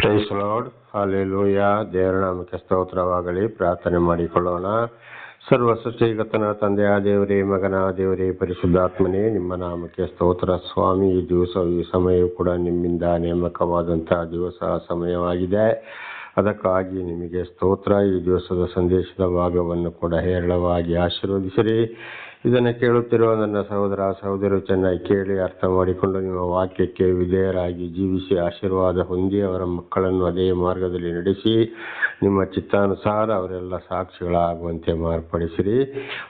Price lord hallelujah ದೇವರ ನಾಮಕ್ಕೆ ಸ್ತೋತ್ರವಾಗಲಿ. ಪ್ರಾರ್ಥನೆ ಮಾಡಿಕೊಳ್ಳೋಣ. ಸರ್ವ ಸೃಷ್ಟಿಗತನ ತಂದೆಯ ದೇವರೇ, ಮಗನ ದೇವರೇ, ಪರಿಶುದ್ಧಾತ್ಮನೇ, ನಿಮ್ಮ ನಾಮಕ್ಕೆ ಸ್ತೋತ್ರ. ಸ್ವಾಮಿ, ಈ ದಿವಸ, ಈ ಸಮಯವು ಕೂಡ ನಿಮ್ಮಿಂದ ನೇಮಕವಾದಂತಹ ದಿವಸ ಸಮಯವಾಗಿದೆ. ಅದಕ್ಕಾಗಿ ನಿಮಗೆ ಸ್ತೋತ್ರ. ಈ ದಿವಸದ ಸಂದೇಶದ ಭಾಗವನ್ನು ಕೂಡ ಹೇರಳವಾಗಿ ಆಶೀರ್ವದಿಸಿರಿ. ಇದನ್ನು ಕೇಳುತ್ತಿರುವ ನನ್ನ ಸಹೋದರ ಸಹೋದರರು ಚೆನ್ನಾಗಿ ಕೇಳಿ ಅರ್ಥ ಮಾಡಿಕೊಂಡು ನಿಮ್ಮ ವಾಕ್ಯಕ್ಕೆ ವಿಧೇಯರಾಗಿ ಜೀವಿಸಿ ಆಶೀರ್ವಾದ ಹೊಂದಿ ಅವರ ಮಕ್ಕಳನ್ನು ಅದೇ ಮಾರ್ಗದಲ್ಲಿ ನಡೆಸಿ, ನಿಮ್ಮ ಚಿತ್ತಾನುಸಾರ ಅವರೆಲ್ಲ ಸಾಕ್ಷಿಗಳಾಗುವಂತೆ ಮಾರ್ಪಡಿಸಿರಿ.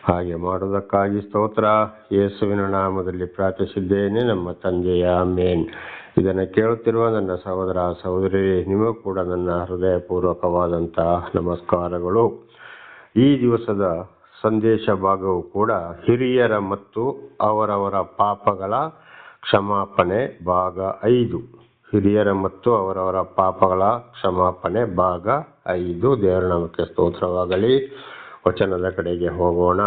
ಹಾಗೆ ಮಾಡುವುದಕ್ಕಾಗಿ ಸ್ತೋತ್ರ. ಯೇಸುವಿನ ನಾಮದಲ್ಲಿ ಪ್ರಾರ್ಥಿಸಿದ್ದೇನೆ, ನಮ್ಮ ತಂದೆಯ ಮೇನ್ ಇದನ್ನು ಕೇಳುತ್ತಿರುವ ನನ್ನ ಸಹೋದರ, ಸಹೋದರಿ, ನಿಮಗೂ ಕೂಡ ನನ್ನ ಹೃದಯಪೂರ್ವಕವಾದಂತಹ ನಮಸ್ಕಾರಗಳು. ಈ ದಿವಸದ ಸಂದೇಶ ಭಾಗವು ಕೂಡ ಹಿರಿಯರ ಮತ್ತು ಅವರವರ ಪಾಪಗಳ ಕ್ಷಮಾಪಣೆ ಭಾಗ ಐದು. ಹಿರಿಯರ ಮತ್ತು ಅವರವರ ಪಾಪಗಳ ಕ್ಷಮಾಪಣೆ ಭಾಗ ಐದು. ದೇವರ ಸ್ತೋತ್ರವಾಗಲಿ. ವಚನದ ಕಡೆಗೆ ಹೋಗೋಣ.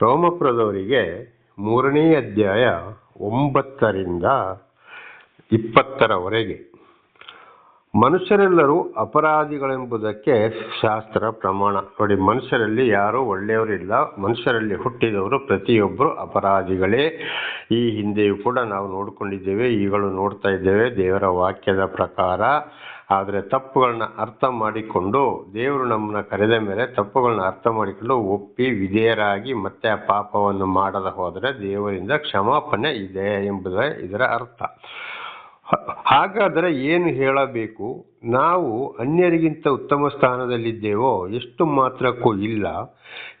ರೋಮಪುರದವರಿಗೆ ಮೂರನೇ ಅಧ್ಯಾಯ ಒಂಬತ್ತರಿಂದ ಇಪ್ಪತ್ತರವರೆಗೆ ಮನುಷ್ಯರೆಲ್ಲರೂ ಅಪರಾಧಿಗಳೆಂಬುದಕ್ಕೆ ಶಾಸ್ತ್ರ ಪ್ರಮಾಣ. ನೋಡಿ, ಮನುಷ್ಯರಲ್ಲಿ ಯಾರೂ ಒಳ್ಳೆಯವರಿಲ್ಲ. ಮನುಷ್ಯರಲ್ಲಿ ಹುಟ್ಟಿದವರು ಪ್ರತಿಯೊಬ್ಬರು ಅಪರಾಧಿಗಳೇ. ಈ ಹಿಂದೆಯೂ ಕೂಡ ನಾವು ನೋಡಿಕೊಂಡಿದ್ದೇವೆ, ಈಗಲೂ ನೋಡ್ತಾ ಇದ್ದೇವೆ ದೇವರ ವಾಕ್ಯದ ಪ್ರಕಾರ. ಆದರೆ ತಪ್ಪುಗಳನ್ನ ಅರ್ಥ ಮಾಡಿಕೊಂಡು, ದೇವರು ನಮ್ಮನ್ನ ಕರೆದ ಮೇಲೆ ತಪ್ಪುಗಳನ್ನ ಅರ್ಥ ಮಾಡಿಕೊಂಡು ಒಪ್ಪಿ ವಿಧೇಯರಾಗಿ ಮತ್ತೆ ಆ ಪಾಪವನ್ನು ಮಾಡದ ಹೋದರೆ ದೇವರಿಂದ ಕ್ಷಮಾಪಣೆ ಇದೆ ಎಂಬುದೇ ಇದರ ಅರ್ಥ. ಹಾಗಾದರೆ ಏನು ಹೇಳಬೇಕು? ನಾವು ಅನ್ಯರಿಗಿಂತ ಉತ್ತಮ ಸ್ಥಾನದಲ್ಲಿದ್ದೇವೋ, ಎಷ್ಟು ಮಾತ್ರಕ್ಕೂ ಇಲ್ಲ.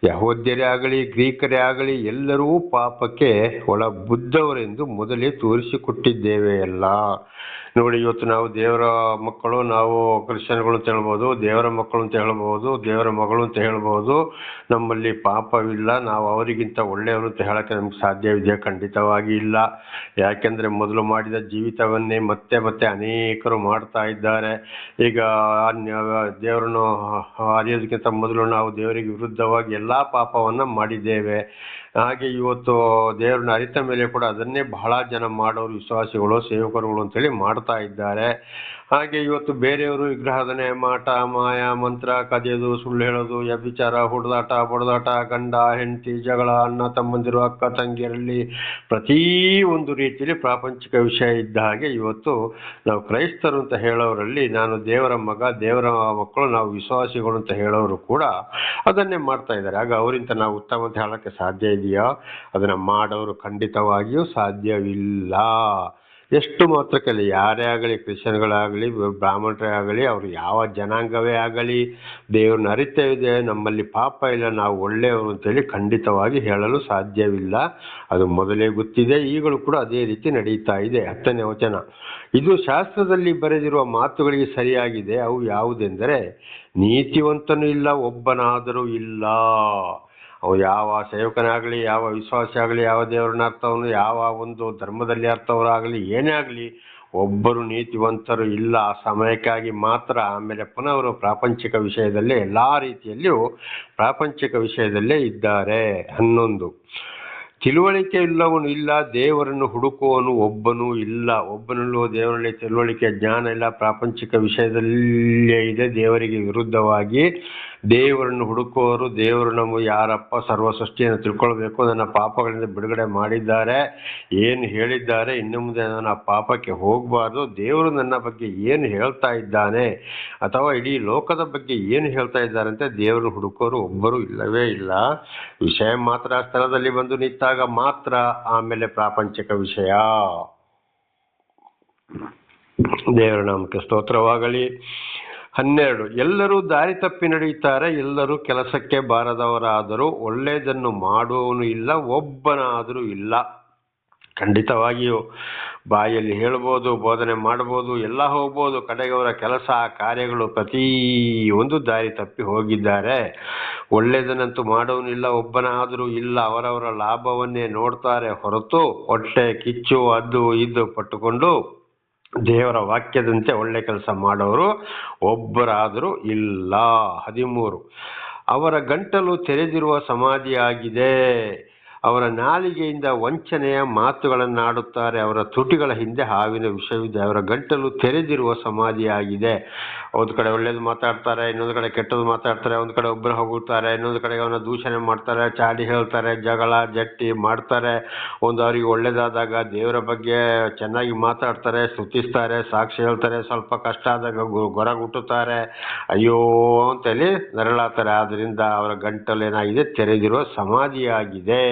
ಯಹೋದ್ಯರೇ ಆಗಲಿ, ಗ್ರೀಕರೇ ಆಗಲಿ, ಎಲ್ಲರೂ ಪಾಪಕ್ಕೆ ಒಳ ಬುದ್ಧವರೆಂದು ಮೊದಲೇ ತೋರಿಸಿಕೊಟ್ಟಿದ್ದೇವೆ ಎಲ್ಲ ನೋಡಿ, ಇವತ್ತು ನಾವು ದೇವರ ಮಕ್ಕಳು, ನಾವು ಕ್ರಿಶ್ಚಿಯನ್ಗಳು ಅಂತ ಹೇಳ್ಬೋದು, ದೇವರ ಮಕ್ಕಳು ಅಂತ ಹೇಳ್ಬೋದು, ದೇವರ ಮಗಳು ಅಂತ ಹೇಳ್ಬೋದು, ನಮ್ಮಲ್ಲಿ ಪಾಪವಿಲ್ಲ, ನಾವು ಅವರಿಗಿಂತ ಒಳ್ಳೆಯವರು ಅಂತ ಹೇಳಕ್ಕೆ ನಮ್ಗೆ ಸಾಧ್ಯವಿದೆ, ಖಂಡಿತವಾಗಿ ಇಲ್ಲ. ಯಾಕೆಂದ್ರೆ ಮೊದಲು ಮಾಡಿದ ಜೀವಿತವನ್ನೇ ಮತ್ತೆ ಮತ್ತೆ ಅನೇಕರು ಮಾಡ್ತಾ ಇದ್ದಾರೆ. ಈಗ ದೇವರನ್ನು ಅರಿಯೋದಕ್ಕಿಂತ ಮೊದಲು ನಾವು ದೇವರಿಗೆ ವಿರುದ್ಧವಾಗಿ ಎಲ್ಲ ಪಾಪವನ್ನ ಮಾಡಿದ್ದೇವೆ. ಹಾಗೆ ಇವತ್ತು ದೇವರನ್ನ ಅರಿತ ಮೇಲೆ ಕೂಡ ಅದನ್ನೇ ಬಹಳ ಜನ ಮಾಡೋರು, ವಿಶ್ವಾಸಿಗಳು, ಸೇವಕರುಗಳು ಅಂತೇಳಿ ಮಾಡ್ತಾ ಇದ್ದಾರೆ. ಹಾಗೆ ಇವತ್ತು ಬೇರೆಯವರು ವಿಗ್ರಹದನೆ, ಮಾಟ, ಮಾಯ, ಮಂತ್ರ, ಕದಿಯೋದು, ಸುಳ್ಳು ಹೇಳೋದು, ವ್ಯಭಿಚಾರ, ಹೊಡೆದಾಟ, ಬಡದಾಟ, ಗಂಡ, ಹೆಂಡತಿ, ಜಗಳ, ಅಣ್ಣ, ತಮ್ಮಂದಿರು, ಅಕ್ಕ, ತಂಗಿಯರಲ್ಲಿ ಪ್ರತಿ ಒಂದು ರೀತಿಯಲ್ಲಿ ಪ್ರಾಪಂಚಿಕ ವಿಷಯ ಇದ್ದ ಹಾಗೆ ಇವತ್ತು ನಾವು ಕ್ರೈಸ್ತರು ಅಂತ ಹೇಳೋರಲ್ಲಿ ನಾನು ದೇವರ ಮಗ, ದೇವರ ಮಕ್ಕಳು, ನಾವು ವಿಶ್ವಾಸಿಗಳು ಅಂತ ಹೇಳೋರು ಕೂಡ ಅದನ್ನೇ ಮಾಡ್ತಾ ಇದ್ದಾರೆ. ಆಗ ಅವರಿಂದ ನಾವು ಉತ್ತಮ ಅಂತ ಹೇಳೋಕ್ಕೆ ಸಾಧ್ಯ ಇದೆಯಾ? ಅದನ್ನು ಮಾಡೋರು ಖಂಡಿತವಾಗಿಯೂ ಸಾಧ್ಯವಿಲ್ಲ. ಎಷ್ಟು ಮಾತ್ರಕ್ಕಲ್ಲಿ ಯಾರೇ ಆಗಲಿ, ಕ್ರಿಶ್ಚಿಯನ್ಗಳಾಗಲಿ ಬ್ರಾಹ್ಮಣರೇ ಆಗಲಿ, ಅವರು ಯಾವ ಜನಾಂಗವೇ ಆಗಲಿ, ದೇವ್ರನ್ನ ಅರಿತೇವಿದೆ ನಮ್ಮಲ್ಲಿ ಪಾಪ ಇಲ್ಲ, ನಾವು ಒಳ್ಳೆಯವರು ಅಂತೇಳಿ ಖಂಡಿತವಾಗಿ ಹೇಳಲು ಸಾಧ್ಯವಿಲ್ಲ. ಅದು ಮೊದಲೇ ಗೊತ್ತಿದೆ, ಈಗಲೂ ಕೂಡ ಅದೇ ರೀತಿ ನಡೀತಾ ಇದೆ, ಹತ್ತನೇ ವಚನ. ಇದು ಶಾಸ್ತ್ರದಲ್ಲಿ ಬರೆದಿರುವ ಮಾತುಗಳಿಗೆ ಸರಿಯಾಗಿದೆ. ಅವು ಯಾವುದೆಂದರೆ, ನೀತಿವಂತನೂ ಇಲ್ಲ, ಒಬ್ಬನಾದರೂ ಇಲ್ಲ. ಅವು ಯಾವ ಸೇವಕನಾಗಲಿ, ಯಾವ ವಿಶ್ವಾಸಿ ಆಗಲಿ ಯಾವ ದೇವರನ್ನ ಅರ್ಥವನು ಯಾವ ಒಂದು ಧರ್ಮದಲ್ಲಿ ಅರ್ಥವರಾಗಲಿ ಏನೇ ಆಗಲಿ, ಒಬ್ಬರು ನೀತಿವಂತರು ಇಲ್ಲ, ಆ ಸಮಯಕ್ಕಾಗಿ ಮಾತ್ರ, ಆಮೇಲೆ ಪುನಃ ಅವರು ಪ್ರಾಪಂಚಿಕ ವಿಷಯದಲ್ಲೇ ಎಲ್ಲ ರೀತಿಯಲ್ಲಿಯೂ ಪ್ರಾಪಂಚಿಕ ವಿಷಯದಲ್ಲೇ ಇದ್ದಾರೆ ಹನ್ನೊಂದು ತಿಳುವಳಿಕೆ ಇಲ್ಲವನು ಇಲ್ಲ, ದೇವರನ್ನು ಹುಡುಕುವನು ಒಬ್ಬನೂ ಇಲ್ಲ. ಒಬ್ಬನಲ್ಲೂ ದೇವರಲ್ಲಿ ತಿಳುವಳಿಕೆ, ಜ್ಞಾನ ಇಲ್ಲ, ಪ್ರಾಪಂಚಿಕ ವಿಷಯದಲ್ಲೇ ಇದೆ, ದೇವರಿಗೆ ವಿರುದ್ಧವಾಗಿ ದೇವರನ್ನು ಹುಡುಕುವವರು ದೇವರು ನಮ್ಮ ಯಾರಪ್ಪ ಸರ್ವ ಸೃಷ್ಟಿಯನ್ನು ತಿಳ್ಕೊಳ್ಬೇಕು ನನ್ನ ಪಾಪಗಳಿಂದ ಬಿಡುಗಡೆ ಮಾಡಿದ್ದಾರೆ, ಏನು ಹೇಳಿದ್ದಾರೆ, ಇನ್ನು ಮುಂದೆ ನಾನು ಪಾಪಕ್ಕೆ ಹೋಗಬಾರ್ದು, ದೇವರು ನನ್ನ ಬಗ್ಗೆ ಏನು ಹೇಳ್ತಾ ಇದ್ದಾನೆ, ಅಥವಾ ಇಡೀ ಲೋಕದ ಬಗ್ಗೆ ಏನು ಹೇಳ್ತಾ ಇದ್ದಾರೆ ಅಂತ ದೇವರನ್ನು ಹುಡುಕೋರು ಒಬ್ಬರು ಇಲ್ಲವೇ ಇಲ್ಲ. ವಿಷಯ ಮಾತ್ರ ಸ್ಥಳದಲ್ಲಿ ಬಂದು ನಿಂತಾಗ ಮಾತ್ರ ಆಮೇಲೆ ಪ್ರಾಪಂಚಿಕ ವಿಷಯ. ದೇವರ ನಾಮಕ್ಕೆ ಸ್ತೋತ್ರವಾಗಲಿ. ಹನ್ನೆರಡು. ಎಲ್ಲರೂ ದಾರಿ ತಪ್ಪಿ ನಡೆಯುತ್ತಾರೆ. ಎಲ್ಲರೂ ಕೆಲಸಕ್ಕೆ ಬಾರದವರಾದರೂ ಒಳ್ಳೆಯದನ್ನು ಮಾಡುವವನು ಇಲ್ಲ, ಒಬ್ಬನಾದರೂ ಇಲ್ಲ. ಖಂಡಿತವಾಗಿಯೂ ಬಾಯಲ್ಲಿ ಹೇಳ್ಬೋದು, ಬೋಧನೆ ಮಾಡ್ಬೋದು, ಎಲ್ಲ ಹೋಗ್ಬೋದು. ಕಡೆಗವರ ಕೆಲಸ, ಕಾರ್ಯಗಳು ಪ್ರತಿ ಒಂದು ದಾರಿ ತಪ್ಪಿ ಹೋಗಿದ್ದಾರೆ. ಒಳ್ಳೆಯದನ್ನಂತೂ ಮಾಡೋನಿಲ್ಲ ಒಬ್ಬನಾದರೂ ಇಲ್ಲ. ಅವರವರ ಲಾಭವನ್ನೇ ನೋಡ್ತಾರೆ ಹೊರತು ಹೊಟ್ಟೆ ಕಿಚ್ಚು, ಅದು ಇದು ಪಟ್ಟುಕೊಂಡು ದೇವರ ವಾಕ್ಯದಂತೆ ಒಳ್ಳೆ ಕೆಲಸ ಮಾಡೋರು ಒಬ್ಬರಾದರೂ ಇಲ್ಲ. ಹದಿಮೂರು. ಅವರ ಗಂಟಲು ತೆರೆದಿರುವ ಸಮಾಧಿಯಾಗಿದೆ. ಅವರ ನಾಲಿಗೆಯಿಂದ ವಂಚನೆಯ ಮಾತುಗಳನ್ನಾಡುತ್ತಾರೆ. ಅವರ ತುಟಿಗಳ ಹಿಂದೆ ಹಾವಿನ ವಿಷವಿದೆ. ಅವರ ಗಂಟಲು ತೆರೆದಿರುವ ಸಮಾಧಿಯಾಗಿದೆ. ಒಂದು ಕಡೆ ಒಳ್ಳೇದು ಮಾತಾಡ್ತಾರೆ, ಇನ್ನೊಂದು ಕಡೆ ಕೆಟ್ಟದ್ದು ಮಾತಾಡ್ತಾರೆ, ಒಂದು ಕಡೆ ಒಬ್ಬರು ಹೋಗುತ್ತಾರೆ, ಇನ್ನೊಂದು ಕಡೆ ಅವನ ದೂಷಣೆ ಮಾಡ್ತಾರೆ, ಚಾಡಿ ಹೇಳ್ತಾರೆ, ಜಗಳ, ಜಟ್ಟಿ ಮಾಡ್ತಾರೆ. ಒಂದು ಅವರಿಗೆ ಒಳ್ಳೇದಾದಾಗ ದೇವರ ಬಗ್ಗೆ ಚೆನ್ನಾಗಿ ಮಾತಾಡ್ತಾರೆ, ಸ್ತುತಿಸ್ತಾರೆ, ಸಾಕ್ಷಿ ಹೇಳ್ತಾರೆ, ಸ್ವಲ್ಪ ಕಷ್ಟ ಆದಾಗ ಗೊರ ಗೊರಗುಟ್ಟುತ್ತಾರೆ. ಅಯ್ಯೋ ಅಂತೇಳಿ ನರಳಾತಾರೆ ಆದ್ರಿಂದ ಅವರ ಗಂಟಲು ಏನಾಗಿದೆ? ತೆರೆದಿರುವ ಸಮಾಧಿಯಾಗಿದೆ.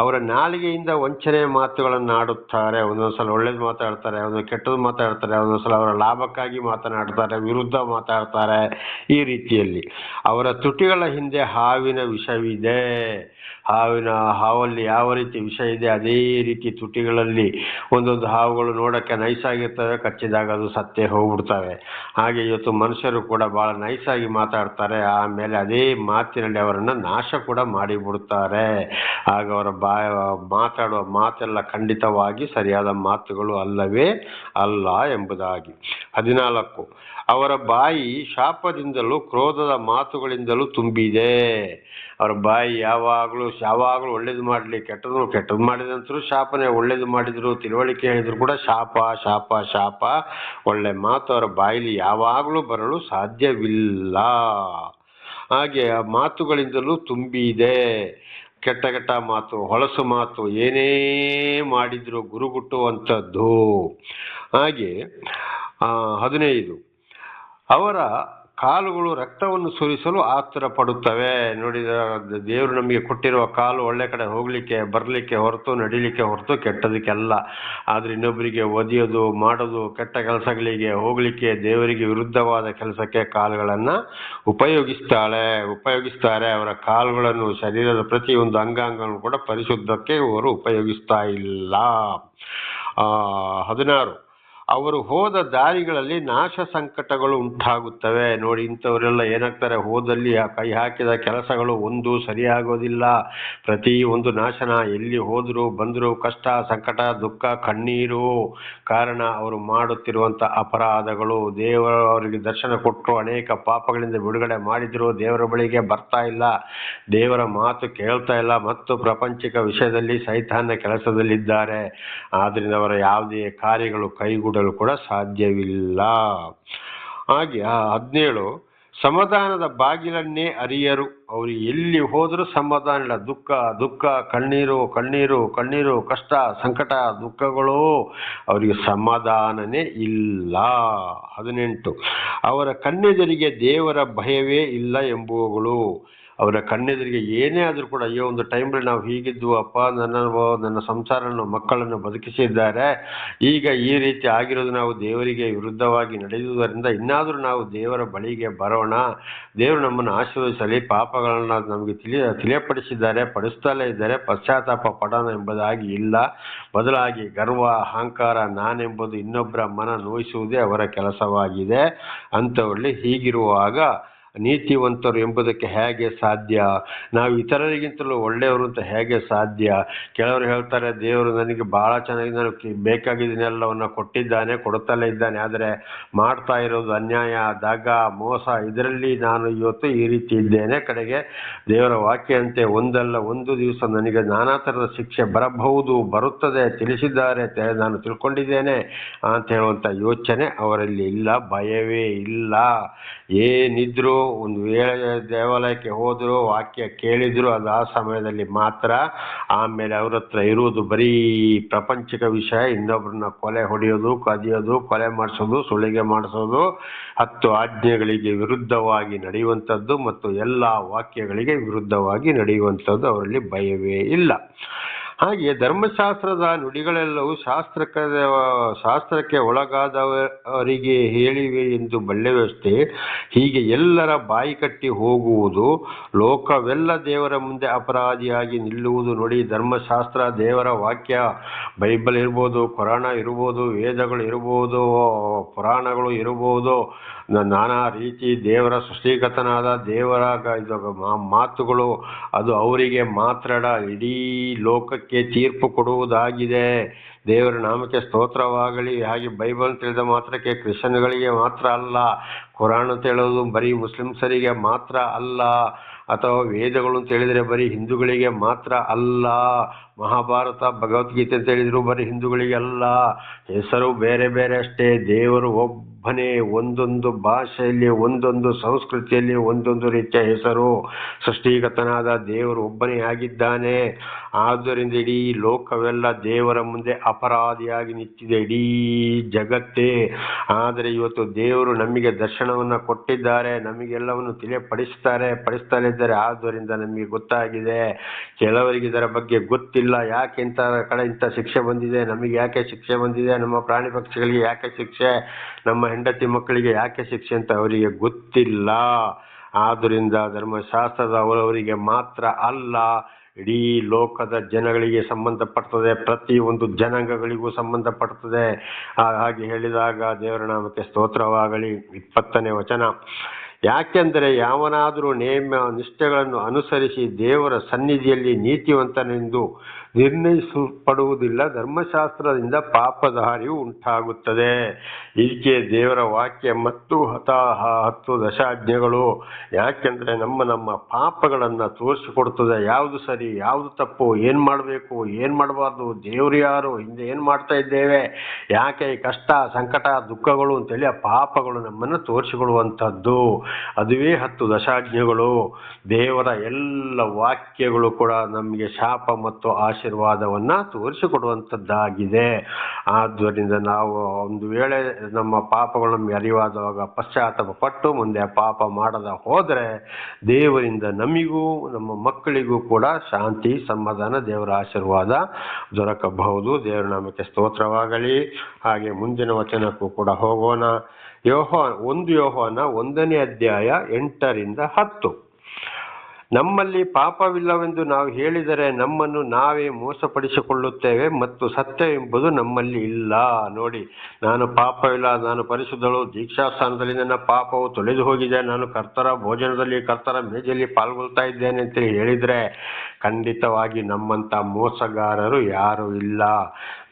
ಅವರ ನಾಲಿಗೆಯಿಂದ ವಂಚನೆ ಮಾತುಗಳನ್ನು ಆಡುತ್ತಾರೆ ಒಂದೊಂದ್ಸಲ ಒಳ್ಳೇದು ಮಾತಾಡ್ತಾರೆ ಒಂದು ಕೆಟ್ಟದ್ದು ಮಾತಾಡ್ತಾರೆ, ಒಂದೊಂದು ಸಲ ಅವರ ಲಾಭಕ್ಕಾಗಿ ಮಾತನಾಡ್ತಾರೆ, ವಿರುದ್ಧ ಮಾತಾಡ್ತಾರೆ ಈ ರೀತಿಯಲ್ಲಿ. ಅವರ ತುಟಿಗಳ ಹಿಂದೆ ಹಾವಿನ ವಿಷವಿದೆ. ಹಾವಿನ, ಹಾವಲ್ಲಿ ಯಾವ ರೀತಿ ವಿಷ ಇದೆ ಅದೇ ರೀತಿ ತುಟಿಗಳಲ್ಲಿ ಒಂದೊಂದು ಹಾವುಗಳು ನೋಡೋಕ್ಕೆ ನೈಸ್ ಆಗಿರ್ತವೆ ಕಚ್ಚಿದಾಗ ಅದು ಸತ್ತೇ ಹೋಗ್ಬಿಡ್ತವೆ. ಹಾಗೆ ಇವತ್ತು ಮನುಷ್ಯರು ಕೂಡ ಭಾಳ ನೈಸ್ ಆಗಿ ಮಾತಾಡ್ತಾರೆ, ಆಮೇಲೆ ಅದೇ ಮಾತಿನಲ್ಲಿ ಅವರನ್ನು ನಾಶ ಕೂಡ ಮಾಡಿಬಿಡುತ್ತಾರೆ. ಆಗ ಅವರ ಬಾಯ, ಮಾತಾಡುವ ಮಾತೆಲ್ಲ ಖಂಡಿತವಾಗಿ ಸರಿಯಾದ ಮಾತುಗಳು ಅಲ್ಲವೇ ಅಲ್ಲ ಎಂಬುದಾಗಿ. ಹದಿನಾಲ್ಕು, ಅವರ ಬಾಯಿ ಶಾಪದಿಂದಲೂ ಕ್ರೋಧದ ಮಾತುಗಳಿಂದಲೂ ತುಂಬಿದೆ. ಅವರ ಬಾಯಿ ಯಾವಾಗಲೂ ಯಾವಾಗಲೂ ಒಳ್ಳೇದು ಮಾಡಲಿ, ಕೆಟ್ಟದ್ದು ಕೆಟ್ಟದ್ದು ಮಾಡಿದಂತರೂ ಶಾಪನೇ, ಒಳ್ಳೇದು ಮಾಡಿದ್ರು, ತಿಳುವಳಿಕೆ ಹೇಳಿದ್ರು ಕೂಡ ಶಾಪ ಶಾಪ ಶಾಪ. ಒಳ್ಳೆ ಮಾತು ಅವರ ಬಾಯಿಲಿ ಯಾವಾಗಲೂ ಬರಲು ಸಾಧ್ಯವಿಲ್ಲ. ಹಾಗೆ ಆ ಮಾತುಗಳಿಂದಲೂ ತುಂಬಿದೆ. ಕೆಟ್ಟ ಕೆಟ್ಟ ಮಾತು ಹೊಳಸು ಮಾತು ಏನೇ ಮಾಡಿದ್ರು ಗುರುಗುಟ್ಟುವಂಥದ್ದು. ಹಾಗೆ ಹದಿನೈದು ಅವರ ಕಾಲುಗಳು ರಕ್ತವನ್ನು ಸುರಿಸಲು ಆತುರ ಪಡುತ್ತವೆ. ನೋಡಿದ ದೇವರು ನಮಗೆ ಕೊಟ್ಟಿರುವ ಕಾಲು ಒಳ್ಳೆ ಕಡೆ ಹೋಗ್ಲಿಕ್ಕೆ, ಬರಲಿಕ್ಕೆ ಹೊರತು, ನಡಿಲಿಕ್ಕೆ ಹೊರತು ಕೆಟ್ಟದಕ್ಕೆಲ್ಲ. ಆದ್ರೆ ಇನ್ನೊಬ್ಬರಿಗೆ ಒದಿಯೋದು, ಮಾಡೋದು, ಕೆಟ್ಟ ಕೆಲಸಗಳಿಗೆ ಹೋಗ್ಲಿಕ್ಕೆ ದೇವರಿಗೆ ವಿರುದ್ಧವಾದ ಕೆಲಸಕ್ಕೆ ಕಾಲುಗಳನ್ನು ಉಪಯೋಗಿಸ್ತಾಳೆ. ಉಪಯೋಗಿಸ್ತಾರೆ. ಅವರ ಕಾಲುಗಳನ್ನು ಶರೀರದ ಪ್ರತಿಯೊಂದು ಅಂಗಾಂಗಗಳನ್ನು ಕೂಡ ಪರಿಶುದ್ಧಕ್ಕೆ ಅವರು ಉಪಯೋಗಿಸ್ತಾ ಇಲ್ಲ. ಹದಿನಾರು. ಅವರು ಹೋದ ದಾರಿಗಳಲ್ಲಿ ನಾಶ ಸಂಕಟಗಳು ಉಂಟಾಗುತ್ತವೆ. ನೋಡಿ, ಇಂಥವರೆಲ್ಲ ಏನಾಗ್ತಾರೆ? ಹೋದಲ್ಲಿ ಆ ಕೈ ಹಾಕಿದ ಕೆಲಸಗಳು ಒಂದು ಸರಿಯಾಗೋದಿಲ್ಲ. ಪ್ರತಿ ಒಂದು ನಾಶನ ಎಲ್ಲಿ ಹೋದರೂ ಬಂದರೂ ಕಷ್ಟ, ಸಂಕಟ, ದುಃಖ, ಕಣ್ಣೀರು ಕಾರಣ ಅವರು ಮಾಡುತ್ತಿರುವಂಥ ಅಪರಾಧಗಳು. ದೇವರು ಅವರಿಗೆ ದರ್ಶನ ಕೊಟ್ಟರು ಅನೇಕ ಪಾಪಗಳಿಂದ ಬಿಡುಗಡೆ ಮಾಡಿದ್ರು. ದೇವರ ಬಳಿಗೆ ಬರ್ತಾ ಇಲ್ಲ. ದೇವರ ಮಾತು ಕೇಳ್ತಾ ಇಲ್ಲ. ಮತ್ತು ಪ್ರಪಂಚಿಕ ವಿಷಯದಲ್ಲಿ ಸೈತಾನ್ಯ ಕೆಲಸದಲ್ಲಿದ್ದಾರೆ. ಆದ್ದರಿಂದ ಅವರ ಯಾವುದೇ ಕಾರ್ಯಗಳು ಕೈಗೂಡಲು ಕೂಡ ಸಾಧ್ಯವಿಲ್ಲ. ಹಾಗೆ ಹದಿನೇಳು, ಸಮಾಧಾನದ ಬಾಗಿಲನ್ನೇ ಅರಿಯರು. ಅವರು ಎಲ್ಲಿ ಹೋದರೂ ಸಮಾಧಾನ ಇಲ್ಲ. ದುಃಖ ದುಃಖ, ಕಣ್ಣೀರು ಕಣ್ಣೀರು ಕಣ್ಣೀರು, ಕಷ್ಟ, ಸಂಕಟ, ದುಃಖಗಳು ಅವರಿಗೆ ಸಮಾಧಾನನೇ ಇಲ್ಲ. ಹದಿನೆಂಟು, ಅವರ ಕಣ್ಣೆದುರಿಗೆ ದೇವರ ಭಯವೇ ಇಲ್ಲ ಎಂಬುವುಗಳು. ಅವರ ಕಣ್ಣೆದುರಿಗೆ ಏನೇ ಆದರೂ ಕೂಡ, ಅಯ್ಯೋ, ಒಂದು ಟೈಮಲ್ಲಿ ನಾವು ಹೀಗಿದ್ವು ಅಪ್ಪ, ನನ್ನ ನನ್ನ ಸಂಸಾರವನ್ನು, ಮಕ್ಕಳನ್ನು ಬದುಕಿಸಿದ್ದಾರೆ. ಈಗ ಈ ರೀತಿ ಆಗಿರೋದು ನಾವು ದೇವರಿಗೆ ವಿರುದ್ಧವಾಗಿ ನಡೆಯುವುದರಿಂದ ಇನ್ನಾದರೂ ನಾವು ದೇವರ ಬಳಿಗೆ ಬರೋಣ. ದೇವರು ನಮ್ಮನ್ನು ಆಶೀರ್ವದಿಸಲಿ. ಪಾಪಗಳನ್ನು ನಮಗೆ ತಿಳಿಯ, ತಿಳಿಯಪಡಿಸಿದ್ದಾರೆ. ಪಡಿಸ್ತಲೇ ಇದ್ದಾರೆ. ಪಶ್ಚಾತ್ತಾಪ ಪಡೋಣ ಎಂಬುದಾಗಿ ಇಲ್ಲ. ಬದಲಾಗಿ ಗರ್ವ, ಅಹಂಕಾರ, ನಾನೆಂಬುದು ಇನ್ನೊಬ್ಬರ ಮನ ನೋಯಿಸುವುದೇ ಅವರ ಕೆಲಸವಾಗಿದೆ. ಅಂಥವರಲ್ಲಿ ಹೀಗಿರುವಾಗ ನೀತಿವಂತರು ಎಂಬುದಕ್ಕೆ ಹೇಗೆ ಸಾಧ್ಯ? ನಾವು ಇತರರಿಗಿಂತಲೂ ಒಳ್ಳೆಯವರು ಅಂತ ಹೇಗೆ ಸಾಧ್ಯ? ಕೆಲವರು ಹೇಳ್ತಾರೆ, ದೇವರು ನನಗೆ ಬಹಳ ಚೆನ್ನಾಗಿ ನಾನು ಬೇಕಾಗಿದ್ದನ್ನೆಲ್ಲವನ್ನ ಕೊಟ್ಟಿದ್ದಾನೆ, ಕೊಡುತ್ತಲೇ ಇದ್ದಾನೆ, ಆದರೆ ಮಾಡ್ತಾ ಇರೋದು ಅನ್ಯಾಯ, ದಗ, ಮೋಸ, ಇದರಲ್ಲಿ ನಾನು ಇವತ್ತು ಈ ರೀತಿ ಇದ್ದೇನೆ. ಕಡೆಗೆ ದೇವರ ವಾಕ್ಯಂತೆ, ಒಂದಲ್ಲ ಒಂದು ದಿವಸ ನನಗೆ ನಾನಾ ಥರದ ಶಿಕ್ಷೆ ಬರಬಹುದು, ಬರುತ್ತದೆ, ತಿಳಿಸಿದ್ದಾರೆ ನಾನು ತಿಳ್ಕೊಂಡಿದ್ದೇನೆ ಅಂತ ಹೇಳುವಂಥ ಯೋಚನೆ ಅವರಲ್ಲಿ ಇಲ್ಲ, ಭಯವೇ ಇಲ್ಲ. ಏನಿದ್ರು ಒಂದು ವೇಳೆ ದೇವಾಲಯಕ್ಕೆ ಹೋದ್ರು, ವಾಕ್ಯ ಕೇಳಿದ್ರು, ಅದು ಆ ಸಮಯದಲ್ಲಿ ಮಾತ್ರ ಆಮೇಲೆ ಅವ್ರ ಹತ್ರ ಇರುವುದು ಬರೀ ಪ್ರಪಂಚಿಕ ವಿಷಯ. ಇನ್ನೊಬ್ಬರನ್ನ ಕೊಲೆ ಹೊಡೆಯೋದು, ಕದಿಯೋದು, ಕೊಲೆ ಮಾಡಿಸೋದು ಸುಳಿಗೆ ಮಾಡಿಸೋದು, ಹತ್ತು ಆಜ್ಞೆಗಳಿಗೆ ವಿರುದ್ಧವಾಗಿ ನಡೆಯುವಂಥದ್ದು ಮತ್ತು ಎಲ್ಲ ವಾಕ್ಯಗಳಿಗೆ ವಿರುದ್ಧವಾಗಿ ನಡೆಯುವಂಥದ್ದು ಅವರಲ್ಲಿ ಭಯವೇ ಇಲ್ಲ. ಹಾಗೆ ಧರ್ಮಶಾಸ್ತ್ರದ ನುಡಿಗಳೆಲ್ಲವೂ ಶಾಸ್ತ್ರಕ್ಕೆ ಶಾಸ್ತ್ರಕ್ಕೆ ಒಳಗಾದವರಿಗೆ ಹೇಳಿವೆ ಎಂದು ಬಲ್ಲೆವಷ್ಟೇ, ಹೀಗೆ ಎಲ್ಲರ ಬಾಯಿ ಕಟ್ಟಿ ಹೋಗುವುದು, ಲೋಕವೆಲ್ಲ ದೇವರ ಮುಂದೆ ಅಪರಾಧಿಯಾಗಿ ನಿಲ್ಲುವುದು ನೋಡಿ ಧರ್ಮಶಾಸ್ತ್ರ ದೇವರ ವಾಕ್ಯ. ಬೈಬಲ್ ಇರ್ಬೋದು ಪುರಾಣ ಇರ್ಬೋದು, ವೇದಗಳು ಇರ್ಬೋದು, ಪುರಾಣಗಳು ಇರ್ಬೋದು ನಾನಾ ರೀತಿ ದೇವರ ಸೃಷ್ಟಿಗತನಾದ ದೇವರ ಮಾತುಗಳು, ಅದು ಅವರಿಗೆ ಮಾತ್ರ ಇಡೀ ಲೋಕಕ್ಕೆ ಜೀವಕ್ಕೆ ತೀರ್ಪು ಕೊಡುವುದಾಗಿದೆ. ದೇವರ ನಾಮಕ್ಕೆ ಸ್ತೋತ್ರವಾಗಲಿ. ಹಾಗೆ ಬೈಬಲ್ ತಿಳಿದ ಮಾತ್ರಕ್ಕೆ ಕ್ರಿಶ್ಚಿಯನ್ಗಳಿಗೆ ಮಾತ್ರ ಅಲ್ಲ. ಕುರಾನ್ ತಿಳಿಯೋದು ಬರೀ ಮುಸ್ಲಿಮ್ಸರಿಗೆ ಮಾತ್ರ ಅಲ್ಲ. ಅಥವಾ ವೇದಗಳು ತಿಳಿದರೆ ಬರೀ ಹಿಂದೂಗಳಿಗೆ ಮಾತ್ರ ಅಲ್ಲ. ಮಹಾಭಾರತ, ಭಗವದ್ಗೀತೆ ಅಂತ ಹೇಳಿದ್ರು ಬರೀ ಹಿಂದೂಗಳಿಗೆ ಅಲ್ಲ. ಹೆಸರು ಬೇರೆ ಬೇರೆ ಅಷ್ಟೇ. ದೇವರು ಒಬ್ಬನೇ ಒಂದೊಂದು ಭಾಷೆಯಲ್ಲಿ, ಒಂದೊಂದು ಸಂಸ್ಕೃತಿಯಲ್ಲಿ, ಒಂದೊಂದು ರೀತಿಯ ಹೆಸರು ಸೃಷ್ಟಿಗತನಾದ ದೇವರು ಒಬ್ಬನೇ ಆಗಿದ್ದಾನೆ. ಆದ್ದರಿಂದ ಇಡೀ ಲೋಕವೆಲ್ಲ ದೇವರ ಮುಂದೆ ಅಪರಾಧಿಯಾಗಿ ನಿಂತಿದೆ ಇಡೀ ಜಗತ್ತೇ. ಆದರೆ ಇವತ್ತು ದೇವರು ನಮಗೆ ದರ್ಶನವನ್ನು ಕೊಟ್ಟಿದ್ದಾರೆ, ನಮಗೆಲ್ಲವನ್ನು ತಿಳಿಯಪಡಿಸ್ತಾರೆ ಪಡಿಸ್ತಾ ಇದ್ದಾರೆ ಆದ್ದರಿಂದ ನಮಗೆ ಗೊತ್ತಾಗಿದೆ, ಕೆಲವರಿಗೆ ಇದರ ಬಗ್ಗೆ ಗೊತ್ತಿಲ್ಲ. ಯಾಕೆ ಇಂಥ ಕಡೆ ಇಂಥ ಶಿಕ್ಷೆ ಬಂದಿದೆ? ನಮಗೆ ಯಾಕೆ ಶಿಕ್ಷೆ ಬಂದಿದೆ? ನಮ್ಮ ಪ್ರಾಣಿ ಪಕ್ಷಿಗಳಿಗೆ ಯಾಕೆ ಶಿಕ್ಷೆ? ನಮ್ಮ ಹೆಂಡತಿ ಮಕ್ಕಳಿಗೆ ಯಾಕೆ ಶಿಕ್ಷೆ ಅಂತ ಅವರಿಗೆ ಗೊತ್ತಿಲ್ಲ. ಆದ್ದರಿಂದ ಧರ್ಮಶಾಸ್ತ್ರದ ಅವರವರಿಗೆ ಮಾತ್ರ ಅಲ್ಲ. ಇಡೀ ಲೋಕದ ಜನಗಳಿಗೆ ಸಂಬಂಧಪಡ್ತದೆ. ಪ್ರತಿಯೊಂದು ಜನಾಂಗಗಳಿಗೂ ಸಂಬಂಧಪಡ್ತದೆ. ಹಾಗಾಗಿ ಹಾಗೆ ಹೇಳಿದಾಗ ದೇವರ ನಾಮಕ್ಕೆ ಸ್ತೋತ್ರವಾಗಲಿ ಇಪ್ಪತ್ತನೇ ವಚನ. ಯಾಕೆಂದರೆ ಯಾವನಾದರೂ ನೇಮ, ನಿಷ್ಠೆಗಳನ್ನು ಅನುಸರಿಸಿ ದೇವರ ಸನ್ನಿಧಿಯಲ್ಲಿ ನೀತಿವಂತನೆಂದು ನಿರ್ಣಯಿಸಲ್ಪಡುವುದಿಲ್ಲ. ಧರ್ಮಶಾಸ್ತ್ರದಿಂದ ಪಾಪಧಾರಿಯು ಉಂಟಾಗುತ್ತದೆ. ಈಕೆ ದೇವರ ವಾಕ್ಯ ಮತ್ತು ಹತಾಹ ಹತ್ತು ದಶಾಜ್ಞೆಗಳು. ಯಾಕೆಂದರೆ ನಮ್ಮ ನಮ್ಮ ಪಾಪಗಳನ್ನು ತೋರಿಸಿಕೊಡ್ತದೆ. ಯಾವುದು ಸರಿ, ಯಾವುದು ತಪ್ಪು, ಏನು ಮಾಡಬೇಕು, ಏನು ಮಾಡಬಾರ್ದು, ದೇವರು ಯಾರು, ಹಿಂದೆ ಏನು ಮಾಡ್ತಾ ಇದ್ದೇವೆ, ಯಾಕೆ ಈ ಕಷ್ಟ, ಸಂಕಟ, ದುಃಖಗಳು ಅಂತೇಳಿ ಆ ಪಾಪಗಳು ನಮ್ಮನ್ನು ತೋರಿಸಿಕೊಡುವಂಥದ್ದು. ಅದುವೇ ಹತ್ತು ದಶಾಜ್ಞೆಗಳು. ದೇವರ ಎಲ್ಲ ವಾಕ್ಯಗಳು ಕೂಡ ನಮಗೆ ಶಾಪ ಮತ್ತು ಆಶೀರ್ವಾದವನ್ನು ತೋರಿಸಿಕೊಡುವಂಥದ್ದಾಗಿದೆ. ಆದ್ದರಿಂದ ನಾವು ಒಂದು ವೇಳೆ ನಮ್ಮ ಪಾಪಗಳನ್ನು ಅರಿವಾದವಾಗ ಪಶ್ಚಾತ್ತಾಪ ಪಟ್ಟು ಮುಂದೆ ಪಾಪ ಮಾಡದ ಹೋದರೆ ದೇವರಿಂದ ನಮಿಗೂ, ನಮ್ಮ ಮಕ್ಕಳಿಗೂ ಕೂಡ ಶಾಂತಿ, ಸಮಾಧಾನ, ದೇವರ ಆಶೀರ್ವಾದ ದೊರಕಬಹುದು. ದೇವರ ನಾಮಕ್ಕೆ ಸ್ತೋತ್ರವಾಗಲಿ. ಹಾಗೆ ಮುಂದಿನ ವಚನಕ್ಕೂ ಕೂಡ ಹೋಗೋಣ. ಯೋಹ ಒಂದು ಯೋಹನ ಒಂದನೇ ಅಧ್ಯಾಯ ಎಂಟರಿಂದ ಹತ್ತು. ನಮ್ಮಲ್ಲಿ ಪಾಪವಿಲ್ಲವೆಂದು ನಾವು ಹೇಳಿದರೆ ನಮ್ಮನ್ನು ನಾವೇ ಮೋಸಪಡಿಸಿಕೊಳ್ಳುತ್ತೇವೆ ಮತ್ತು ಸತ್ಯ ಎಂಬುದು ನಮ್ಮಲ್ಲಿ ಇಲ್ಲ. ನೋಡಿ, ನಾನು ಪಾಪವಿಲ್ಲ, ನಾನು ಪರಿಶುದ್ಧಳು, ದೀಕ್ಷಾಸ್ಥಾನದಲ್ಲಿ ನನ್ನ ಪಾಪವು ತೊಳೆದು ಹೋಗಿದೆ, ನಾನು ಕರ್ತರ ಭೋಜನದಲ್ಲಿ, ಕರ್ತರ ಮೇಜಲ್ಲಿ ಪಾಲ್ಗೊಳ್ತಾ ಇದ್ದೇನೆ ಅಂತ ಹೇಳಿದರೆ ಖಂಡಿತವಾಗಿ ನಮ್ಮಂಥ ಮೋಸಗಾರರು ಯಾರೂ ಇಲ್ಲ.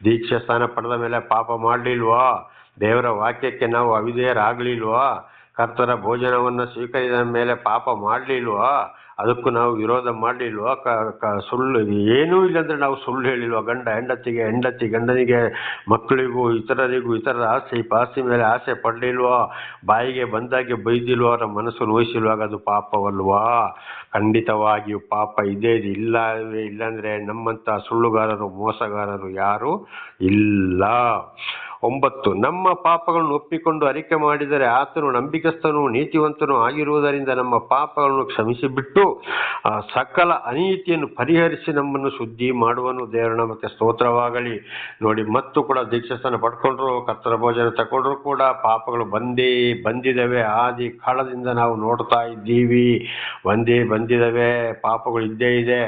ದೀಕ್ಷಾ ಸ್ಥಾನ ಪಡೆದ ಮೇಲೆ ಪಾಪ ಮಾಡಲಿಲ್ವೋ? ದೇವರ ವಾಕ್ಯಕ್ಕೆ ನಾವು ಅವಿಧೇಯರಾಗಲಿಲ್ವಾ? ಕರ್ತರ ಭೋಜನವನ್ನು ಸ್ವೀಕರಿಸಿದ ಮೇಲೆ ಪಾಪ ಮಾಡಲಿಲ್ವಾ? ಅದಕ್ಕೂ ನಾವು ವಿರೋಧ ಮಾಡಲಿಲ್ವಾ? ಕ ಸುಳ್ಳು, ಏನೂ ಇಲ್ಲಂದ್ರೆ ನಾವು ಸುಳ್ಳು ಹೇಳಿಲ್ವಾ? ಗಂಡ, ಹೆಂಡತಿಗೆ, ಹೆಂಡತಿ, ಗಂಡನಿಗೆ, ಮಕ್ಕಳಿಗೂ, ಇತರರಿಗೂ, ಇತರರ ಆಸೆ, ಪಾಸಿ ಮೇಲೆ ಆಸೆ ಪಡಲಿಲ್ವೋ? ಬಾಯಿಗೆ ಬಂದಾಗೆ ಬೈದಿಲ್ವಾ? ಅವರ ಮನಸ್ಸು ನೋಯಿಸಿಲ್ವಾಗ ಅದು ಪಾಪವಲ್ವಾ? ಖಂಡಿತವಾಗಿಯೂ ಪಾಪ ಇದೇ ಇಲ್ಲ, ಇಲ್ಲಾಂದರೆ ನಮ್ಮಂಥ ಸುಳ್ಳುಗಾರರು, ಮೋಸಗಾರರು ಯಾರು ಇಲ್ಲ. ಒಂಬತ್ತು, ನಮ್ಮ ಪಾಪಗಳನ್ನು ಒಪ್ಪಿಕೊಂಡು ಅರಿಕೆ ಮಾಡಿದರೆ ಆತನು ನಂಬಿಕಸ್ಥನು ನೀತಿವಂತನು ಆಗಿರುವುದರಿಂದ ನಮ್ಮ ಪಾಪಗಳನ್ನು ಕ್ಷಮಿಸಿಬಿಟ್ಟು, ಆ ಸಕಲ ಅನೀತಿಯನ್ನು ಪರಿಹರಿಸಿ ನಮ್ಮನ್ನು ಶುದ್ಧಿ ಮಾಡುವನು ದೇವರ ನಮಗೆ ಸ್ತೋತ್ರವಾಗಲಿ. ನೋಡಿ, ಮತ್ತು ಕೂಡ ದೀಕ್ಷಸ್ಥಾನ ಪಡ್ಕೊಂಡ್ರು ಕತ್ತರ ಭೋಜನ ತಗೊಂಡ್ರು ಕೂಡ ಪಾಪಗಳು ಬಂದೇ ಬಂದಿದ್ದಾವೆ. ಆದಿ ಕಾಲದಿಂದ ನಾವು ನೋಡ್ತಾ ಇದ್ದೀವಿ. ಬಂದೇ ಬಂದಿದ್ದಾವೆ, ಪಾಪಗಳು ಇದ್ದೇ ಇದೆ.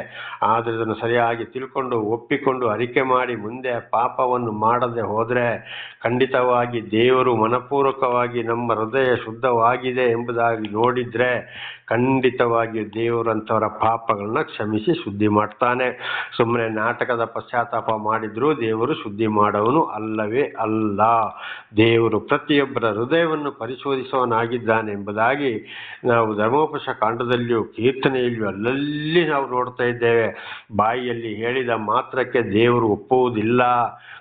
ಆದರೆ ಇದನ್ನು ಸರಿಯಾಗಿ ತಿಳ್ಕೊಂಡು ಒಪ್ಪಿಕೊಂಡು ಅರಿಕೆ ಮಾಡಿ ಮುಂದೆ ಪಾಪವನ್ನು ಮಾಡದೆ ಹೋದರೆ ಖಂಡಿತವಾಗಿ ದೇವರು ಮನಪೂರ್ವಕವಾಗಿ ನಮ್ಮ ಹೃದಯ ಶುದ್ಧವಾಗಿದೆ ಎಂಬುದಾಗಿ ನೋಡಿದರೆ ಖಂಡಿತವಾಗಿ ದೇವರಂಥವರ ಪಾಪಗಳನ್ನ ಕ್ಷಮಿಸಿ ಶುದ್ಧಿ ಮಾಡ್ತಾನೆ. ಸುಮ್ಮನೆ ನಾಟಕದ ಪಶ್ಚಾತ್ತಾಪ ಮಾಡಿದ್ರೂ ದೇವರು ಶುದ್ಧಿ ಮಾಡೋವನು ಅಲ್ಲವೇ ಅಲ್ಲ. ದೇವರು ಪ್ರತಿಯೊಬ್ಬರ ಹೃದಯವನ್ನು ಪರಿಶೋಧಿಸುವನಾಗಿದ್ದಾನೆ ಎಂಬುದಾಗಿ ನಾವು ಧರ್ಮೋಪಶ ಕಾಂಡದಲ್ಲಿಯೂ ಕೀರ್ತನೆಯಲ್ಲಿಯೂ ಅಲ್ಲಲ್ಲಿ ನಾವು ನೋಡ್ತಾ ಇದ್ದೇವೆ. ಬಾಯಿಯಲ್ಲಿ ಹೇಳಿದ ಮಾತ್ರಕ್ಕೆ ದೇವರು ಒಪ್ಪುವುದಿಲ್ಲ.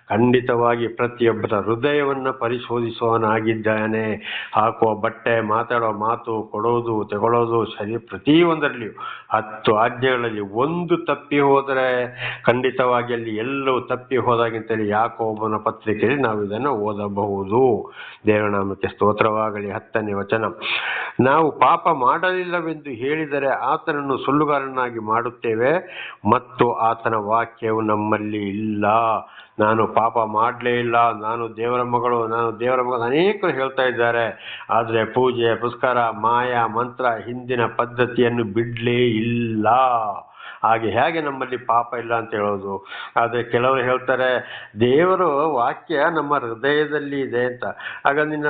ಖಂಡಿತವಾಗಿ ಪ್ರತಿಯೊಬ್ಬರ ಹೃದಯವನ್ನು ಪರಿಶೋಧಿಸುವವನಾಗಿದ್ದಾನೆ ಹಾಕುವ ಬಟ್ಟೆ ಮಾತಾಡೋ ಮಾತು ಕೊಡೋದು ತಗೊಳ್ಳೋದು ಸರಿ, ಪ್ರತಿಯೊಂದರಲ್ಲಿಯೂ. ಹತ್ತು ಆಜ್ಞೆಗಳಲ್ಲಿ ಒಂದು ತಪ್ಪಿ ಹೋದರೆ ಖಂಡಿತವಾಗಿ ಅಲ್ಲಿ ಎಲ್ಲವೂ ತಪ್ಪಿ ಹೋದಾಗಿಂತೇಳಿ ಯಾಕೋಬನ ಪತ್ರಿಕೆಯಲ್ಲಿ ನಾವು ಇದನ್ನು ಓದಬಹುದು. ದೇವನಾಮಕ್ಕೆ ಸ್ತೋತ್ರವಾಗಲಿ. ಹತ್ತನೇ ವಚನ. ನಾವು ಪಾಪ ಮಾಡಲಿಲ್ಲವೆಂದು ಹೇಳಿದರೆ ಆತನನ್ನು ಸುಳ್ಳುಗಾರನಾಗಿ ಮಾಡುತ್ತೇವೆ ಮತ್ತು ಆತನ ವಾಕ್ಯವು ನಮ್ಮಲ್ಲಿ ಇಲ್ಲ. ನಾನು ಪಾಪ ಮಾಡಲೇ ಇಲ್ಲ. ನಾನು ದೇವರ ಮಗಳು, ನಾನು ದೇವರ ಮಗಳು ಅನೇಕರು ಹೇಳ್ತಾ ಇದ್ದಾರೆ. ಆದರೆ ಪೂಜೆ ಪುಸ್ಕಾರ ಮಾಯಾ, ಮಂತ್ರ ಹಿಂದಿನ ಪದ್ಧತಿಯನ್ನು ಬಿಡಲೇ ಇಲ್ಲ. ಹಾಗೆ ಹೇಗೆ ನಮ್ಮಲ್ಲಿ ಪಾಪ ಇಲ್ಲ ಅಂತ ಹೇಳೋದು. ಆದರೆ ಕೆಲವರು ಹೇಳ್ತಾರೆ, ದೇವರು ವಾಕ್ಯ ನಮ್ಮ ಹೃದಯದಲ್ಲಿ ಇದೆ ಅಂತ. ಆಗ ನಿನ್ನ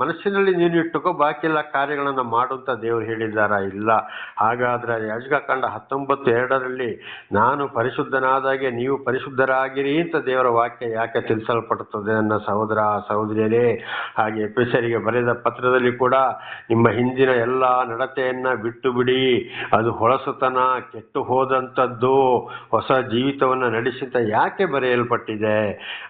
ಮನಸ್ಸಿನಲ್ಲಿ ನೀನು ಇಟ್ಟುಕೋ ಬಾಕಿ ಎಲ್ಲ ಕಾರ್ಯಗಳನ್ನು ಮಾಡು ಅಂತ ದೇವರು ಹೇಳಿದ್ದಾರಾ? ಇಲ್ಲ. ಹಾಗಾದ್ರೆ ಯಾಜಕಕಾಂಡ ಹತ್ತೊಂಬತ್ತು ಎರಡರಲ್ಲಿ, ನಾನು ಪರಿಶುದ್ಧನಾದಾಗೆ ನೀವು ಪರಿಶುದ್ಧರಾಗಿರಿ ಅಂತ ದೇವರ ವಾಕ್ಯ ಯಾಕೆ ತಿಳಿಸಲ್ಪಡುತ್ತದೆ ನನ್ನ ಸಹೋದರ, ಸಹೋದರಿಯರೇ? ಹಾಗೆ ಎಪಿಸರಿಗೆ ಬರೆದ ಪತ್ರದಲ್ಲಿ ಕೂಡ, ನಿಮ್ಮ ಹಿಂದಿನ ಎಲ್ಲ ನಡತೆಯನ್ನ ಬಿಟ್ಟು ಬಿಡಿ. ಅದು ಹೊಳಸುತನ, ಕೆಟ್ಟು ಹೋದಂಥದ್ದು ಹೊಸ ಜೀವಿತವನ್ನು ನಡೆಸಿದ ಯಾಕೆ ಬರೆಯಲ್ಪಟ್ಟಿದೆ?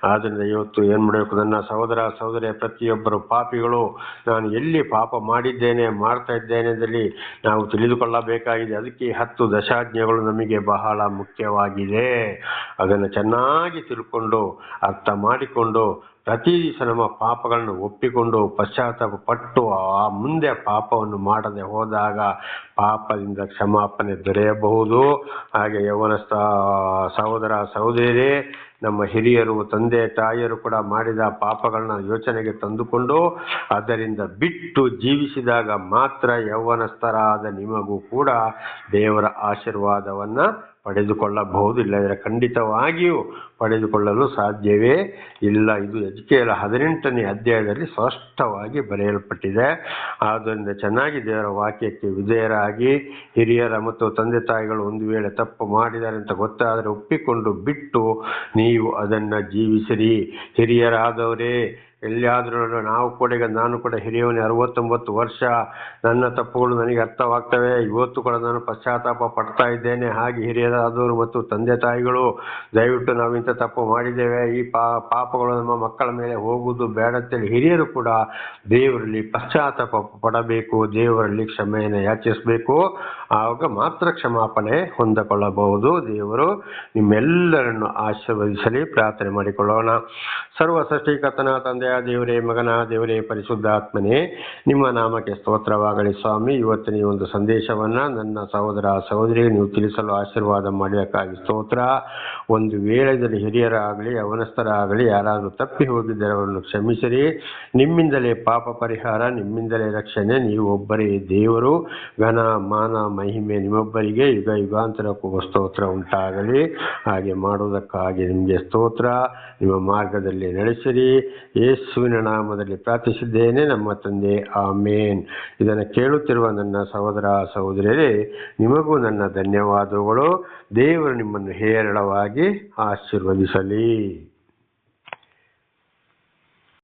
ಆದ್ದರಿಂದ ಇವತ್ತು ಏನು ಮಾಡಬೇಕು? ನನ್ನ ಸಹೋದರ ಸಹೋದರಿಯ ಪ್ರತಿಯೊಬ್ಬರು ಪಾಪಿಗಳು, ನಾನು ಎಲ್ಲಿ ಪಾಪ ಮಾಡಿದ್ದೇನೆ ಮಾಡ್ತಾ ಇದ್ದೇನೆ ಅಂದಲ್ಲಿ ನಾವು ತಿಳಿದುಕೊಳ್ಳಬೇಕಾಗಿದೆ. ಅದಕ್ಕೆ ಹತ್ತು ದಶಾಜ್ಞೆಗಳು ನಮಗೆ ಬಹಳ ಮುಖ್ಯವಾಗಿದೆ. ಅದನ್ನು ಚೆನ್ನಾಗಿ ತಿಳ್ಕೊಂಡು, ಅರ್ಥ ಮಾಡಿಕೊಂಡು ಪ್ರತಿ ದಿವಸ ನಮ್ಮ ಪಾಪಗಳನ್ನು ಒಪ್ಪಿಕೊಂಡು ಪಶ್ಚಾತ್ತಾಪ ಪಟ್ಟು ಆ ಮುಂದೆ ಪಾಪವನ್ನು ಮಾಡದೆ ಹೋದಾಗ ಪಾಪದಿಂದ ಕ್ಷಮಾಪಣೆ ದೊರೆಯಬಹುದು. ಹಾಗೆ ಯವನಸ್ಥ, ಸಹೋದರ ಸಹೋದರಿ ನಮ್ಮ ಹಿರಿಯರು, ತಂದೆ, ತಾಯಿಯರು ಕೂಡ ಮಾಡಿದ ಪಾಪಗಳನ್ನ ಯೋಚನೆಗೆ ತಂದುಕೊಂಡು ಅದರಿಂದ ಬಿಟ್ಟು ಜೀವಿಸಿದಾಗ ಮಾತ್ರ ಯೌವನಸ್ಥರಾದ ನಿಮಗೂ ಕೂಡ ದೇವರ ಆಶೀರ್ವಾದವನ್ನ ಪಡೆದುಕೊಳ್ಳಬಹುದು ಇಲ್ಲದ್ರೆ ಖಂಡಿತವಾಗಿಯೂ ಪಡೆದುಕೊಳ್ಳಲು ಸಾಧ್ಯವೇ ಇಲ್ಲ. ಇದು ಎಜುಕೇಲ ಹದಿನೆಂಟನೇ ಅಧ್ಯಾಯದಲ್ಲಿ ಸ್ಪಷ್ಟವಾಗಿ ಬರೆಯಲ್ಪಟ್ಟಿದೆ. ಆದ್ದರಿಂದ ಚೆನ್ನಾಗಿ ದೇವರ ವಾಕ್ಯಕ್ಕೆ ವಿಧೇಯರಾಗಿ ಹಿರಿಯರ ಮತ್ತು ತಂದೆ ತಾಯಿಗಳು ಒಂದು ವೇಳೆ ತಪ್ಪು ಮಾಡಿದ್ದಾರೆ ಅಂತ ಗೊತ್ತಾದರೆ ಒಪ್ಪಿಕೊಂಡು ಬಿಟ್ಟು ನೀವು ಅದನ್ನು ಜೀವಿಸಿರಿ. ಹಿರಿಯರಾದವರೇ ಎಲ್ಲಿಯಾದರೂ ನಾವು ಕೂಡ ಈಗ ನಾನು ಕೂಡ ಹಿರಿಯವನೇ ಅರವತ್ತೊಂಬತ್ತು ವರ್ಷ. ನನ್ನ ತಪ್ಪುಗಳು ನನಗೆ ಅರ್ಥವಾಗ್ತವೆ. ಇವತ್ತು ಕೂಡ ನಾನು ಪಶ್ಚಾತ್ತಾಪ ಪಡ್ತಾ ಇದ್ದೇನೆ. ಹಾಗೆ ಹಿರಿಯರಾದವರು ಮತ್ತು ತಂದೆ ತಾಯಿಗಳು, ದಯವಿಟ್ಟು ನಾವು ಇಂಥ ತಪ್ಪು ಮಾಡಿದ್ದೇವೆ. ಈ ಪಾಪಗಳು ನಮ್ಮ ಮಕ್ಕಳ ಮೇಲೆ ಹೋಗುವುದು ಬೇಡ ಅಂತೇಳಿ ಹಿರಿಯರು ಕೂಡ ದೇವರಲ್ಲಿ ಪಶ್ಚಾತ್ತಾಪ ಪಡಬೇಕು. ದೇವರಲ್ಲಿ ಕ್ಷಮೆಯನ್ನು ಯಾಚಿಸಬೇಕು. ಆವಾಗ ಮಾತ್ರ ಕ್ಷಮಾಪಣೆ ಹೊಂದಿಕೊಳ್ಳಬಹುದು. ದೇವರು ನಿಮ್ಮೆಲ್ಲರನ್ನು ಆಶೀರ್ವದಿಸಲಿ. ಪ್ರಾರ್ಥನೆ ಮಾಡಿಕೊಳ್ಳೋಣ. ಸರ್ವ ತಂದೆಯ ದೇವರೇ ಮಗನ, ದೇವರೇ ಪರಿಶುದ್ಧಾತ್ಮನೇ, ನಿಮ್ಮ ನಾಮಕ್ಕೆ ಸ್ತೋತ್ರವಾಗಲಿ ಸ್ವಾಮಿ. ಇವತ್ತಿನ ಈ ಒಂದು ಸಂದೇಶವನ್ನ ನನ್ನ ಸಹೋದರ ಸಹೋದರಿಗೆ ನೀವು ತಿಳಿಸಲು ಆಶೀರ್ವಾದ ಮಾಡಬೇಕಾಗಿ ಸ್ತೋತ್ರ. ಒಂದು ವೇಳೆದಲ್ಲಿ ಹಿರಿಯರಾಗಲಿ, ಅವನಸ್ಥರಾಗಲಿ, ಯಾರಾದರೂ ತಪ್ಪಿ ಹೋಗಿದ್ದರೆ ಅವರನ್ನು ಕ್ಷಮಿಸಿರಿ. ನಿಮ್ಮಿಂದಲೇ ಪಾಪ ಪರಿಹಾರ, ನಿಮ್ಮಿಂದಲೇ ರಕ್ಷಣೆ. ನೀವು ಒಬ್ಬರೇ ದೇವರು. ಘನ, ಮಾನ, ಮಹಿಮೆ ನಿಮ್ಮೊಬ್ಬರಿಗೆ ಯುಗ, ಯುಗಾಂತರಕ್ಕೂ ಸ್ತೋತ್ರ ಉಂಟಾಗಲಿ. ಹಾಗೆ ಮಾಡುವುದಕ್ಕಾಗಿ ನಿಮಗೆ ಸ್ತೋತ್ರ. ನಿಮ್ಮ ಮಾರ್ಗದಲ್ಲಿ ನಡೆಸಿರಿ. ಯೇಸುವಿನ ನಾಮದಲ್ಲಿ ಪ್ರಾರ್ಥಿಸಿದ್ದೇನೆ, ನಮ್ಮ ತಂದೆ, ಆಮೇನ್. ಇದನ್ನು ಕೇಳುತ್ತಿರುವ ನನ್ನ ಸಹೋದರ ಸಹೋದರಿಯರೇ, ನಿಮಗೂ ನನ್ನ ಧನ್ಯವಾದಗಳು. ದೇವರು ನಿಮ್ಮನ್ನು ಹೇರಳವಾಗಿ ಆಶೀರ್ವದಿಸಲಿ.